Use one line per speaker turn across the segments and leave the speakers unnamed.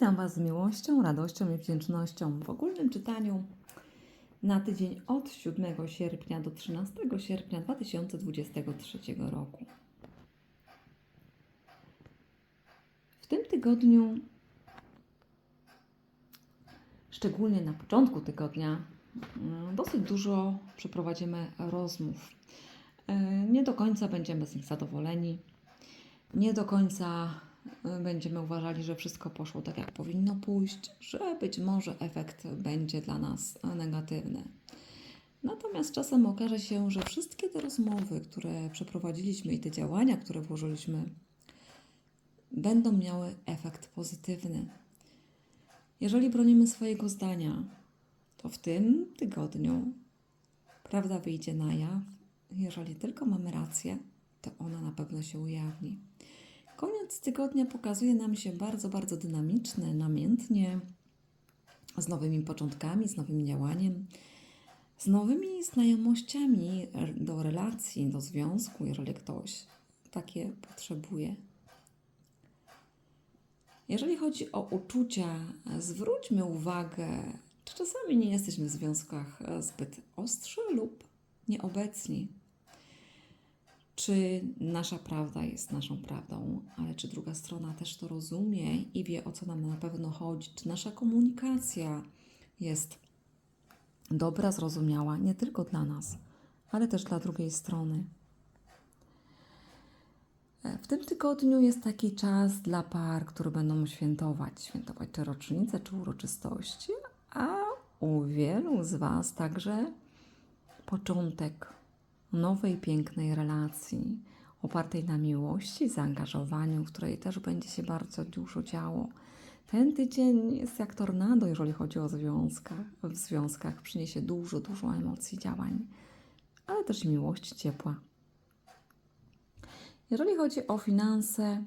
Witam Was z miłością, radością i wdzięcznością w ogólnym czytaniu na tydzień od 7 sierpnia do 13 sierpnia 2023 roku. W tym tygodniu, szczególnie na początku tygodnia, mm, dosyć dużo przeprowadzimy rozmów. E, Nie do końca będziemy z nich zadowoleni. Nie do końca będziemy uważali, że wszystko poszło tak, jak powinno pójść, że być może efekt będzie dla nas negatywny. Natomiast czasem okaże się, że wszystkie te rozmowy, które przeprowadziliśmy i te działania, które włożyliśmy, będą miały efekt pozytywny. Jeżeli bronimy swojego zdania, to w tym tygodniu prawda wyjdzie na jaw. Jeżeli tylko mamy rację, to ona na pewno się ujawni. Koniec tygodnia pokazuje nam się bardzo, bardzo dynamiczny, namiętnie, z nowymi początkami, z nowym działaniem, z nowymi znajomościami do relacji, do związku, jeżeli ktoś takie potrzebuje. Jeżeli chodzi o uczucia, zwróćmy uwagę, czy czasami nie jesteśmy w związkach zbyt ostrzy lub nieobecni. Czy nasza prawda jest naszą prawdą, ale czy druga strona też to rozumie i wie, o co nam na pewno chodzi? Czy nasza komunikacja jest dobra, zrozumiała nie tylko dla nas, ale też dla drugiej strony? W tym tygodniu jest taki czas dla par, które będą świętować, świętować czy rocznice, czy uroczystości, a u wielu z Was także początek nowej, pięknej relacji, opartej na miłości, zaangażowaniu, w której też będzie się bardzo dużo działo. Ten tydzień jest jak tornado, jeżeli chodzi o związkach. W związkach przyniesie dużo, dużo emocji, działań, ale też miłość, ciepła. Jeżeli chodzi o finanse,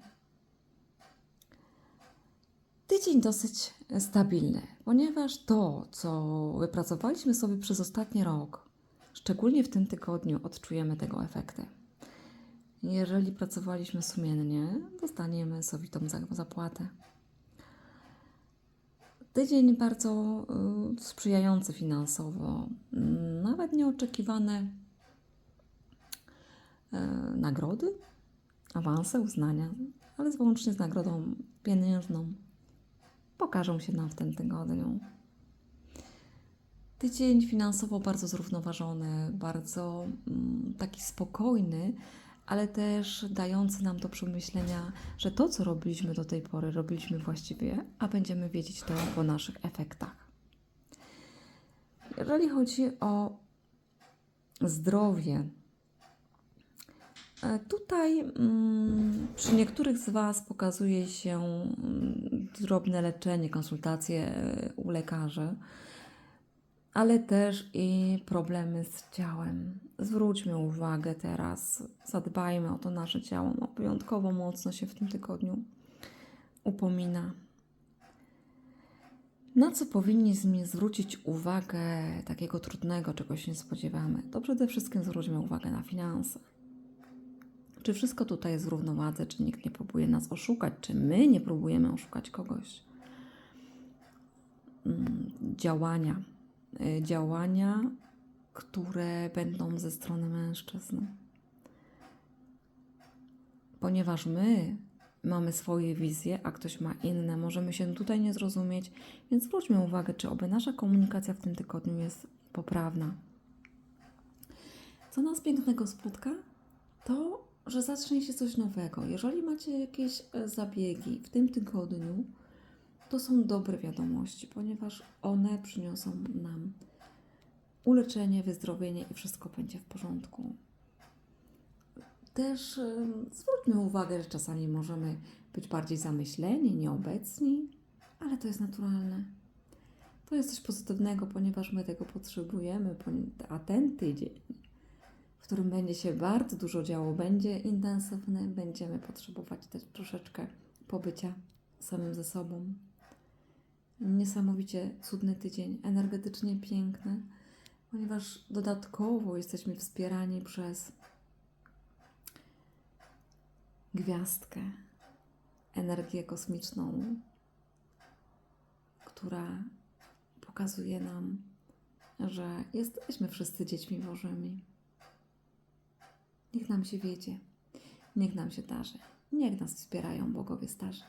tydzień dosyć stabilny, ponieważ to, co wypracowaliśmy sobie przez ostatni rok, szczególnie w tym tygodniu odczujemy tego efekty. Jeżeli pracowaliśmy sumiennie, dostaniemy sowitą za- zapłatę. Tydzień bardzo y, sprzyjający finansowo, nawet nieoczekiwane y, nagrody, awanse, uznania, ale wyłącznie z nagrodą pieniężną pokażą się nam w tym tygodniu. Tydzień finansowo bardzo zrównoważony, bardzo mm, taki spokojny, ale też dający nam do przemyślenia, że to, co robiliśmy do tej pory, robiliśmy właściwie, a będziemy wiedzieć to po naszych efektach. Jeżeli chodzi o zdrowie, e, tutaj mm, przy niektórych z Was pokazuje się mm, drobne leczenie, konsultacje e, u lekarzy ale też i problemy z ciałem. Zwróćmy uwagę teraz, zadbajmy o to nasze ciało. No, wyjątkowo mocno się w tym tygodniu upomina. Na co powinniśmy zwrócić uwagę takiego trudnego, czego się nie spodziewamy? To przede wszystkim zwróćmy uwagę na finanse. Czy wszystko tutaj jest w równowadze, czy nikt nie próbuje nas oszukać, czy my nie próbujemy oszukać kogoś? Mm, Działania działania, które będą ze strony mężczyzn. Ponieważ my mamy swoje wizje, a ktoś ma inne, możemy się tutaj nie zrozumieć, więc zwróćmy uwagę, czy oby nasza komunikacja w tym tygodniu jest poprawna. Co nas pięknego spotka, to, że zacznie się coś nowego. Jeżeli macie jakieś e, zabiegi w tym tygodniu, to są dobre wiadomości, ponieważ one przyniosą nam uleczenie, wyzdrowienie i wszystko będzie w porządku. Też zwróćmy uwagę, że czasami możemy być bardziej zamyśleni, nieobecni, ale to jest naturalne. To jest coś pozytywnego, ponieważ my tego potrzebujemy, a ten tydzień, w którym będzie się bardzo dużo działo, będzie intensywny, będziemy potrzebować też troszeczkę pobycia samym ze sobą. Niesamowicie cudny tydzień, energetycznie piękny, ponieważ dodatkowo jesteśmy wspierani przez gwiazdkę, energię kosmiczną, która pokazuje nam, że jesteśmy wszyscy dziećmi Bożymi. Niech nam się wiedzie, niech nam się darzy, niech nas wspierają bogowie starzy.